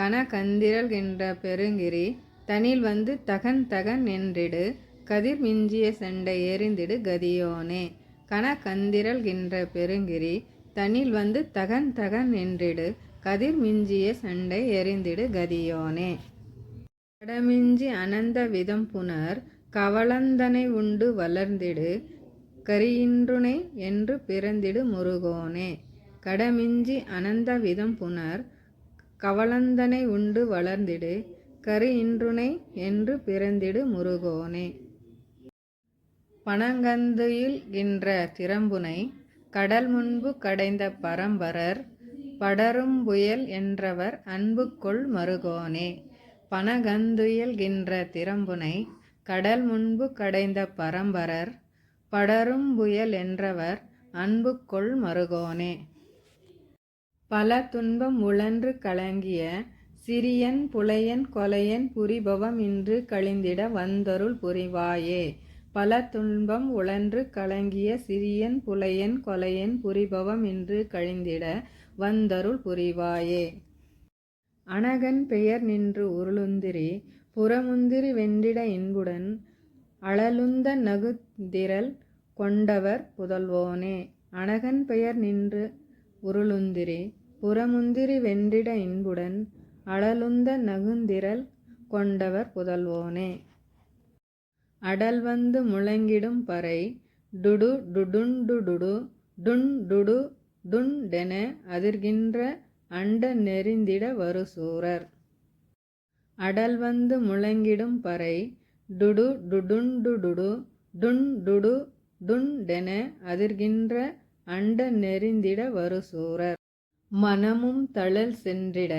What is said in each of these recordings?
கனகந்திரள் என்ற பெருங்கிரி தனில் வந்து தகன் தகன் என்றிடு கதிர் மிஞ்சிய செண்டை எறிந்திடு கதியோனே. கனகந்திரள் என்ற பெருங்கிரி தனில் வந்து தகன் தகன் என்றிடு கதிர் மிஞ்சிய சண்டை எறிந்திடு கதியோனே. கடமிஞ்சி அனந்த விதம் புனர் கவளந்தனை உண்டு வளர்ந்திடு கரியின்றுனை என்று பிறந்திடு முருகோனே. கடமிஞ்சி அனந்த விதம் புனர் கவளந்தனை உண்டு வளர்ந்திடு கரு இன்றுனை என்று பிறந்திடு முருகோனே. பனங்கந்துயில் கின்ற திறம்புனை கடல் முன்பு கடைந்த பரம்பரர் படரும் புயல் என்றவர் அன்புக்குள் மருகோனே. பணகந்துயல் கின்ற திறம்புனை கடல் முன்பு கடைந்த பரம்பரர் படரும் புயல் என்றவர் அன்புக்குள் மருகோனே. பல துன்பம் உழன்று கலங்கிய சிறியன் புலையன் கொலையன் புரிபவம் இன்று கழிந்திட வந்தருள் புரிவாயே. பல துன்பம் உழன்று கலங்கிய சிறியன் புலையன் கொலையன் புரிபவம் இன்று கழிந்திட வந்தருள் புரிவாயே. அனகன் பெயர் நின்று உருளுந்திரி புறமுந்திரி வெண்டிட இன்புடன் அழலுந்த நகுதிரல் கொண்டவர் புதல்வோனே. அனகன் பெயர் நின்று உருளுந்திரி புறமுந்திரி வென்றிட இன்புடன் அழலுந்த நகுந்திரல் கொண்டவர் புதல்வோனே. அடல் வந்து முழங்கிடும் பறை டுடு டுடுண்டுடுடு டுன் டுடு டுண்டென அதிர்கின்ற அண்ட நெறிந்திட வருசூரர். அடல் வந்து முழங்கிடும் பறை டுடு டுடுண்டுடுடு டுன் டுடு டுண்டென அதிர்கின்ற அண்ட நெறிந்திட வருசூரர். மனமும் தழல் சென்றிட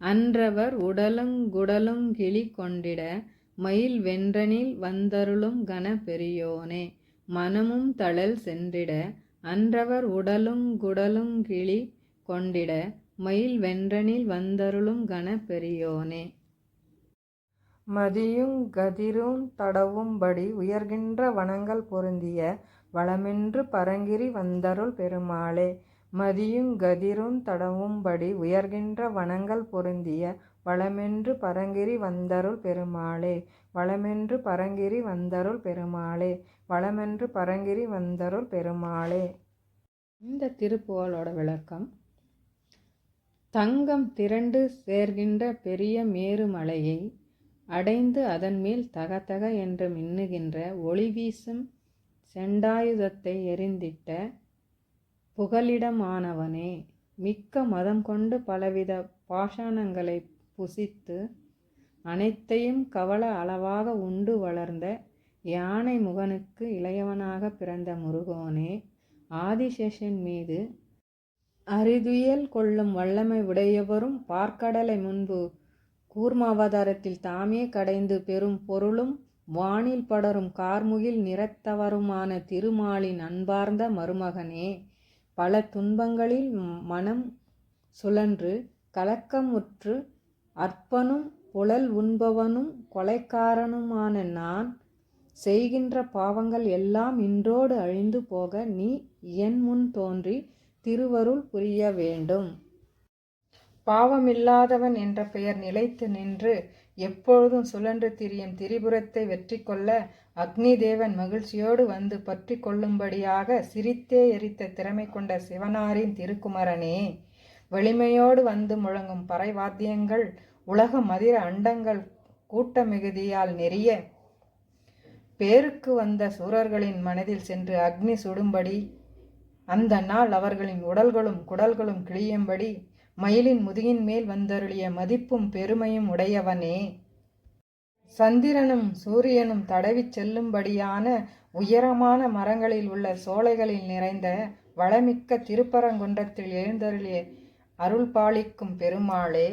அன்றவர் உடலுங் குடலுங் கிளி கொண்டிட மயில் வென்றனில் வந்தருளும் கன பெரியோனே மனமும் தழல் சென்றிட அன்றவர் உடலுங் குடலுங் கிளி கொண்டிட மயில் வென்றனில் வந்தருளும் கன பெரியோனே மதியுங் கதிரும் தடவும்படி உயர்கின்ற வனங்கள் பொருந்திய வளமென்று பரங்கிரி வந்தருள் பெருமாளே. மதியுங் கதிருந் தடவும்படி உயர்கின்ற வனங்கள் பொருந்திய வளமென்று பரங்கிரி வந்தருள் பெருமாளே வளமென்று பரங்கிரி வந்தருள் பெருமாளே வளமென்று பரங்கிரி வந்தருள் பெருமாளே. இந்த திருப்புகழோட விளக்கம் தங்கம் திரண்டு சேர்கின்ற பெரிய மேருமலையை அடைந்து அதன் மேல் தகதக என்று மின்னுகின்ற ஒளி வீசும் செண்டாயுதத்தை எறிந்திட்ட புகலிடமானவனே மிக்க மதம் கொண்டு பலவித பாஷாணங்களை புசித்து அனைத்தையும் கவல அளவாக உண்டு வளர்ந்த யானை முகனுக்கு இளையவனாக பிறந்த முருகோனே ஆதிசேஷன் மீது அரிதுயல் கொள்ளும் வல்லமை உடையவரும் பார்க்கடலை முன்பு கூர்மாவதாரத்தில் தாமே கடைந்து பெறும் பொருளும் வானில் படரும் கார்முகில் நிறத்தவருமான திருமாலின் அன்பார்ந்த மருமகனே பல துன்பங்களில் மனம் சுழன்று கலக்கமுற்று அற்பனும் புலல் உண்பவனும் கொலைக்காரனுமான நான் செய்கின்ற பாவங்கள் எல்லாம் இன்றோடு அழிந்து போக நீ என் முன் தோன்றி திருவருள் புரிய வேண்டும். பாவமில்லாதவன் என்ற பெயர் நிலைத்து நின்று எப்பொழுதும் சுழன்று திரியும் திரிபுரத்தை வெற்றி கொள்ள அக்னி தேவன் மகிழ்ச்சியோடு வந்து பற்றி கொள்ளும்படியாக சிரித்தே எரித்த திறமை கொண்ட சிவனாரின் திருக்குமரனே வெளிமையோடு வந்து முழங்கும் பறை வாத்தியங்கள் உலக மதிர அண்டங்கள் கூட்ட மிகுதியால் நெறிய பேருக்கு வந்த சூரர்களின் மனதில் சென்று அக்னி சுடும்படி அந்த நாள் அவர்களின் உடல்களும் குடல்களும் கிழியும்படி மயிலின் முதுகின் மேல் வந்தருளிய மதிப்பும் பெருமையும் உடையவனே. சந்திரனும் சூரியனும் தடவிச் செல்லும்படியான உயரமான மரங்களில் உள்ள சோலைகளில் நிறைந்த வளமிக்க திருப்பரங்குன்றத்தில் எழுந்தருளிய அருள் பாலிக்கும் பெருமாளே.